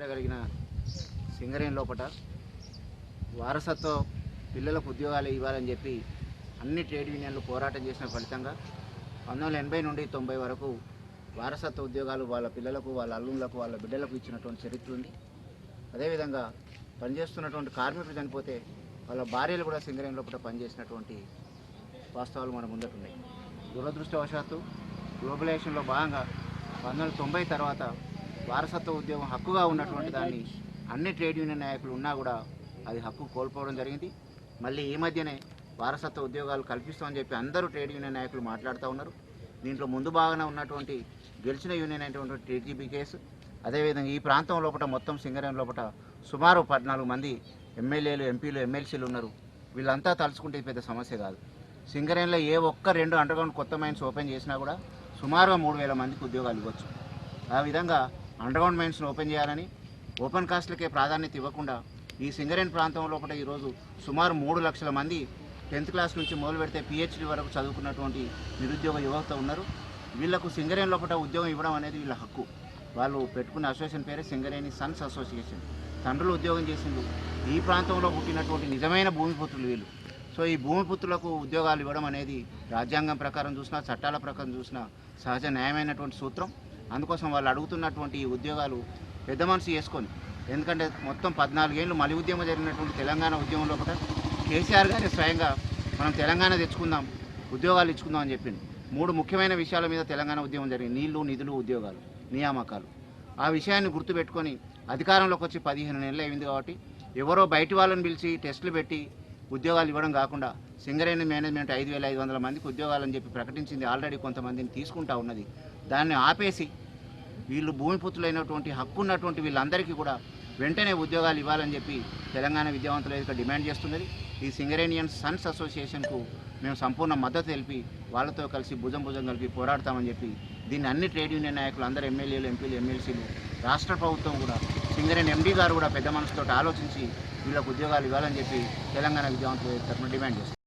చరిత్ర కలిగిన సింగరేణి లోపట వారసత్వ పిల్లలకు ఉద్యోగాలు ఇవ్వాలని చెప్పి అన్ని ట్రేడ్ యూనియన్లు పోరాటం చేసిన ఫలితంగా పంతొమ్మిది ఎనభై నుండి తొంభై వరకు వారసత్వ ఉద్యోగాలు వాళ్ళ పిల్లలకు వాళ్ళ అల్లుళ్ళకు వాళ్ళ బిడ్డలకు ఇచ్చినటువంటి చరిత్ర ఉంది. అదేవిధంగా పనిచేస్తున్నటువంటి కార్మికులు చనిపోతే వాళ్ళ భార్యలు కూడా సింగరేణి లోపల పనిచేసినటువంటి వాస్తవాలు మన ముందటున్నాయి దురదృష్టవశాత్తు గ్లోబలైజేషన్లో భాగంగా పంతొమ్మిది తొంభై తర్వాత వారసత్వ ఉద్యోగం హక్కుగా ఉన్నటువంటి దాన్ని అన్ని ట్రేడ్ యూనియన్ నాయకులు ఉన్నా కూడా అది హక్కు కోల్పోవడం జరిగింది. మళ్ళీ ఈ మధ్యనే వారసత్వ ఉద్యోగాలు కల్పిస్తామని చెప్పి అందరూ ట్రేడ్ యూనియన్ నాయకులు మాట్లాడుతూ ఉన్నారు. దీంట్లో ముందు భాగంగా ఉన్నటువంటి గెలిచిన యూనియన్ అయినటువంటి టీజీబీ కేసు అదేవిధంగా ఈ ప్రాంతం లోపల మొత్తం సింగరేణి లోపల సుమారు పద్నాలుగు మంది ఎమ్మెల్యేలు ఎంపీలు ఎమ్మెల్సీలు ఉన్నారు. వీళ్ళంతా తలుచుకుంటే పెద్ద సమస్య కాదు. సింగరేణిలో ఏ ఒక్క రెండు అండర్గ్రౌండ్ కొత్త మైన్స్ ఓపెన్ చేసినా కూడా సుమారుగా మూడు వేల మందికి ఉద్యోగాలు ఇవ్వచ్చు. ఆ విధంగా అండర్గ్రౌండ్ మైన్స్ను ఓపెన్ చేయాలని ఓపెన్ కాస్ట్లకే ప్రాధాన్యత ఇవ్వకుండా ఈ సింగరేణి ప్రాంతం లోపల ఈరోజు సుమారు మూడు లక్షల మంది టెన్త్ క్లాస్ నుంచి మొదలు పెడితే పిహెచ్డి వరకు చదువుకున్నటువంటి నిరుద్యోగ యువత ఉన్నారు. వీళ్ళకు సింగరేణి లోపల ఉద్యోగం ఇవ్వడం అనేది వీళ్ళ హక్కు. వాళ్ళు పెట్టుకున్న అసోసియేషన్ పేరే సింగరేణి సన్స్ అసోసియేషన్. తండ్రులు ఉద్యోగం చేసిండు ఈ ప్రాంతంలో పుట్టినటువంటి నిజమైన భూమిపుత్రులు వీళ్ళు. సో ఈ భూమిపుత్రులకు ఉద్యోగాలు ఇవ్వడం అనేది రాజ్యాంగం ప్రకారం చూసినా చట్టాల ప్రకారం చూసినా సహజ న్యాయమైనటువంటి సూత్రం. అందుకోసం వాళ్ళు అడుగుతున్నటువంటి ఈ ఉద్యోగాలు పెద్ద మనసు చేసుకొని ఎందుకంటే మొత్తం పద్నాలుగేళ్ళు మలి ఉద్యమం జరిగినటువంటి తెలంగాణ ఉద్యమం లోపల కేసీఆర్ గారి స్వయంగా మనం తెలంగాణ తెచ్చుకుందాం ఉద్యోగాలు ఇచ్చుకుందాం అని చెప్పింది మూడు ముఖ్యమైన విషయాల మీద తెలంగాణ ఉద్యమం జరిగింది. నీళ్ళు నిధులు ఉద్యోగాలు నియామకాలు. ఆ విషయాన్ని గుర్తుపెట్టుకొని అధికారంలోకి వచ్చి పదిహేను నెలలు అయింది కాబట్టి ఎవరో బయటి వాళ్ళని పిలిచి టెస్టులు పెట్టి ఉద్యోగాలు ఇవ్వడం కాకుండా సింగరేణి మేనేజ్మెంట్ ఐదు వేల ఐదు వందల మందికి ఉద్యోగాలని చెప్పి ప్రకటించింది ఆల్రెడీ కొంతమందిని తీసుకుంటా ఉన్నది. దాన్ని ఆపేసి వీళ్ళు భూమిపుత్రులైనటువంటి హక్కు ఉన్నటువంటి వీళ్ళందరికీ కూడా వెంటనే ఉద్యోగాలు ఇవ్వాలని చెప్పి తెలంగాణ విద్యావంతుల వేదిక డిమాండ్ చేస్తున్నది. ఈ సింగరేనియన్ సన్స్ అసోసియేషన్కు మేము సంపూర్ణ మద్దతు తెలిపి వాళ్ళతో కలిసి భుజం భుజం కలిపి పోరాడతామని చెప్పి దీన్ని అన్ని ట్రేడ్ యూనియన్ నాయకులు అందరు ఎమ్మెల్యేలు ఎంపీలు ఎమ్మెల్సీలు రాష్ట్ర ప్రభుత్వం కూడా సింగరేణి ఎండీ గారు కూడా పెద్ద మనసుతో ఆలోచించి వీళ్ళకు ఉద్యోగాలు ఇవ్వాలని చెప్పి తెలంగాణ విద్యావంతుల తరఫున డిమాండ్ చేస్తారు